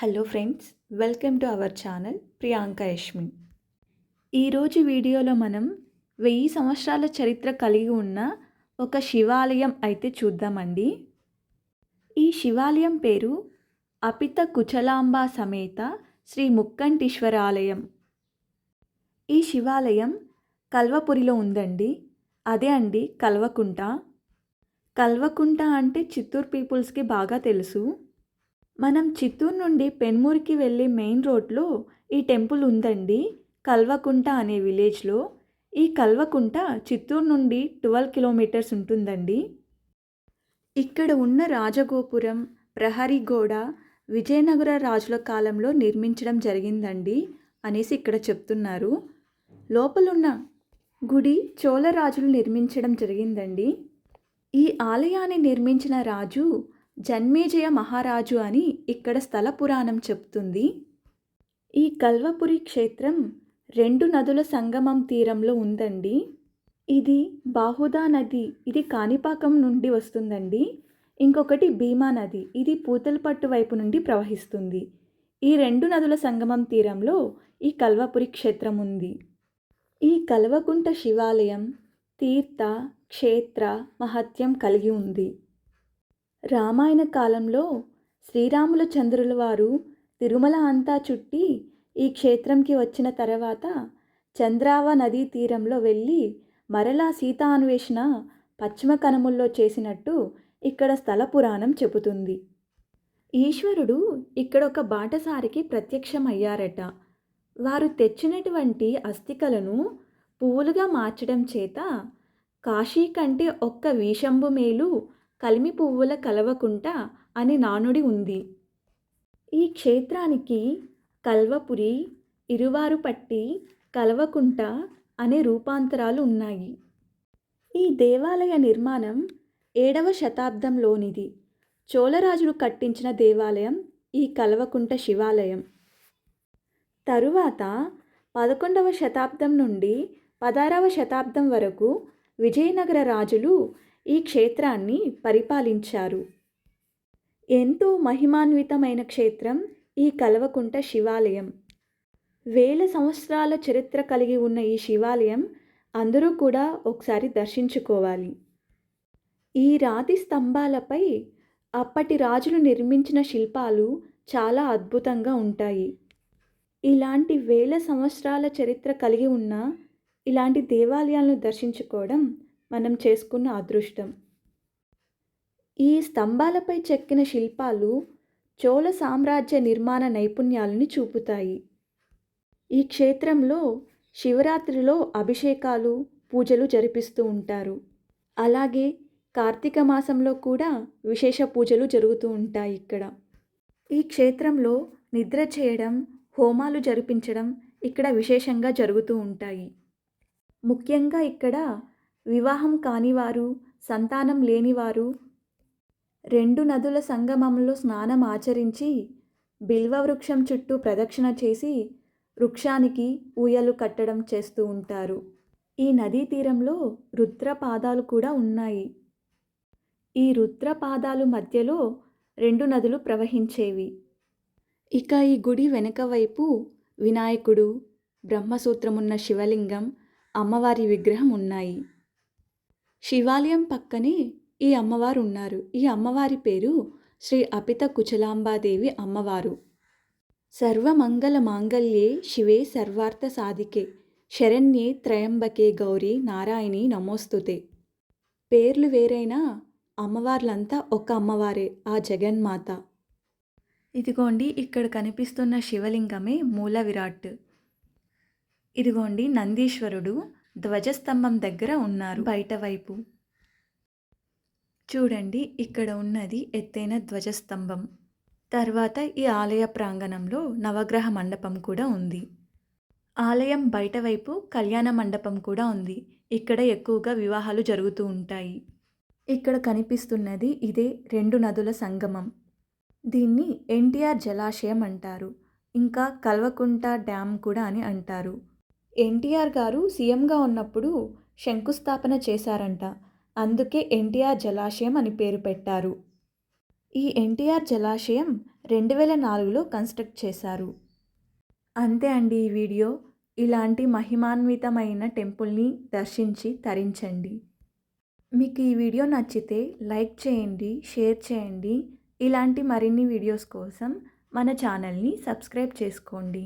Hello friends welcome to our channel Priyanka Yashmi ఈరోజు వీడియోలో మనం వెయ్యి సంవత్సరాల చరిత్ర కలిగి ఉన్న ఒక శివాలయం అయితే చూద్దామండి. ఈ శివాలయం పేరు అపిత కుచలాంబ సమేత శ్రీ ముక్కంటీశ్వర ఆలయం. ఈ శివాలయం కల్వపురిలో ఉందండి. అదే అండి కల్వకుంట. కల్వకుంట అంటే చిత్తూరు పీపుల్స్కి బాగా తెలుసు. మనం చిత్తూరు నుండి పెన్మూర్కి వెళ్ళే మెయిన్ రోడ్లో ఈ టెంపుల్ ఉందండి. కల్వకుంట అనే విలేజ్లో. ఈ కల్వకుంట చిత్తూరు నుండి ట్వెల్వ్ కిలోమీటర్స్ ఉంటుందండి. ఇక్కడ ఉన్న రాజగోపురం ప్రహరీ గోడ విజయనగర రాజుల కాలంలో నిర్మించడం జరిగిందండి అనేసి ఇక్కడ చెప్తున్నారు. లోపలున్న గుడి చోళరాజులు నిర్మించడం జరిగిందండి. ఈ ఆలయాన్ని నిర్మించిన రాజు జన్మేజయ మహారాజు అని ఇక్కడ స్థల పురాణం చెప్తుంది. ఈ కల్వపురి క్షేత్రం రెండు నదుల సంగమం తీరంలో ఉందండి. ఇది బాహుదా నది ఇది కాణిపాకం నుండి వస్తుందండి. ఇంకొకటి భీమా నది ఇది పూతలపట్టు వైపు నుండి ప్రవహిస్తుంది. ఈ రెండు నదుల సంగమం తీరంలో ఈ కల్వపురి క్షేత్రం ఉంది. ఈ కల్వకుంట శివాలయం తీర్థ క్షేత్ర మహత్యం కలిగి ఉంది. రామాయణ కాలంలో శ్రీరాముల చంద్రుల వారు తిరుమల అంతా చుట్టి ఈ క్షేత్రంకి వచ్చిన తర్వాత చంద్రావ నదీ తీరంలో వెళ్ళి మరలా సీత అన్వేషణ పశ్చిమ కనుమల్లో చేసినట్టు ఇక్కడ స్థల పురాణం చెబుతుంది. ఈశ్వరుడు ఇక్కడ ఒక బాటసారికి ప్రత్యక్షమయ్యారట. వారు తెచ్చినటువంటి అస్థికలను పువ్వులుగా మార్చడం చేత కాశీ కంటే ఒక్క వీషంబు మేలు కలిమి పువ్వుల కలవకుంట అని నానుడి ఉంది. ఈ క్షేత్రానికి కల్వపురి ఇరువారుపట్టి కల్వకుంట అనే రూపాంతరాలు ఉన్నాయి. ఈ దేవాలయ నిర్మాణం ఏడవ శతాబ్దంలోనిది. చోళరాజులు కట్టించిన దేవాలయం ఈ కల్వకుంట శివాలయం. తరువాత పదకొండవ శతాబ్దం నుండి పదహారవ శతాబ్దం వరకు విజయనగర రాజులు ఈ క్షేత్రాన్ని పరిపాలించారు. ఎంతో మహిమాన్వితమైన క్షేత్రం ఈ కల్వకుంట శివాలయం. వేల సంవత్సరాల చరిత్ర కలిగి ఉన్న ఈ శివాలయం అందరూ కూడా ఒకసారి దర్శించుకోవాలి. ఈ రాతి స్తంభాలపై అప్పటి రాజులు నిర్మించిన శిల్పాలు చాలా అద్భుతంగా ఉంటాయి. ఇలాంటి వేల సంవత్సరాల చరిత్ర కలిగి ఉన్న ఇలాంటి దేవాలయాలను దర్శించుకోవడం మనం చేసుకున్న అదృష్టం. ఈ స్తంభాలపై చెక్కిన శిల్పాలు చోళ సామ్రాజ్య నిర్మాణ నైపుణ్యాలని చూపుతాయి. ఈ క్షేత్రంలో శివరాత్రిలో అభిషేకాలు పూజలు జరిపిస్తూ ఉంటారు. అలాగే కార్తీక మాసంలో కూడా విశేష పూజలు జరుగుతూ ఉంటాయి ఇక్కడ. ఈ క్షేత్రంలో నిద్ర చేయడం హోమాలు జరిపించడం ఇక్కడ విశేషంగా జరుగుతూ ఉంటాయి. ముఖ్యంగా ఇక్కడ వివాహం కానివారు సంతానం లేనివారు రెండు నదుల సంగమంలో స్నానం ఆచరించి బిల్వ వృక్షం చుట్టూ ప్రదక్షిణ చేసి వృక్షానికి ఊయలు కట్టడం చేస్తూ ఉంటారు. ఈ నదీ తీరంలో రుద్రపాదాలు కూడా ఉన్నాయి. ఈ రుద్రపాదాలు మధ్యలో రెండు నదులు ప్రవహించేవి. ఇక ఈ గుడి వెనుక వైపు వినాయకుడు బ్రహ్మసూత్రమున్న శివలింగం అమ్మవారి విగ్రహం ఉన్నాయి. శివాలయం పక్కనే ఈ అమ్మవారు ఉన్నారు ఈ అమ్మవారి పేరు శ్రీ అపిత కుచలాంబాదేవి అమ్మవారు. సర్వమంగళ మాంగళ్యే శివే సర్వార్థ సాధికే. శరణ్యే త్రయంబకే గౌరీ నారాయణి నమోస్తుతే. పేర్లు వేరైనా అమ్మవార్లంతా ఒక అమ్మవారే ఆ జగన్మాత. ఇదిగోండి ఇక్కడ కనిపిస్తున్న శివలింగమే మూల విరాట్ ఇదిగోండి నందీశ్వరుడు ధ్వజస్తంభం దగ్గర ఉన్నారు. బయట వైపు చూడండి ఇక్కడ ఉన్నది ఎత్తైన ధ్వజస్తంభం. తర్వాత ఈ ఆలయ ప్రాంగణంలో నవగ్రహ మండపం కూడా ఉంది. ఆలయం బయట వైపు కళ్యాణ మండపం కూడా ఉంది. ఇక్కడ ఎక్కువగా వివాహాలు జరుగుతూ ఉంటాయి. ఇక్కడ కనిపిస్తున్నది ఇదే రెండు నదుల సంగమం. దీన్ని ఎన్టీఆర్ జలాశయం అంటారు. ఇంకా కల్వకుంట డ్యామ్ కూడా అని అంటారు. ఎన్టీఆర్ గారు సీఎంగా ఉన్నప్పుడు శంకుస్థాపన చేశారంట. అందుకే ఎన్టీఆర్ జలాశయం అని పేరు పెట్టారు. ఈ ఎన్టీఆర్ జలాశయం రెండు వేల నాలుగులో కన్స్ట్రక్ట్ చేశారు. అంతే అండి ఈ వీడియో. ఇలాంటి మహిమాన్వితమైన టెంపుల్ని దర్శించి తరించండి. మీకు ఈ వీడియో నచ్చితే లైక్ చేయండి షేర్ చేయండి. ఇలాంటి మరిన్ని వీడియోస్ కోసం మన ఛానల్ని సబ్స్క్రైబ్ చేసుకోండి.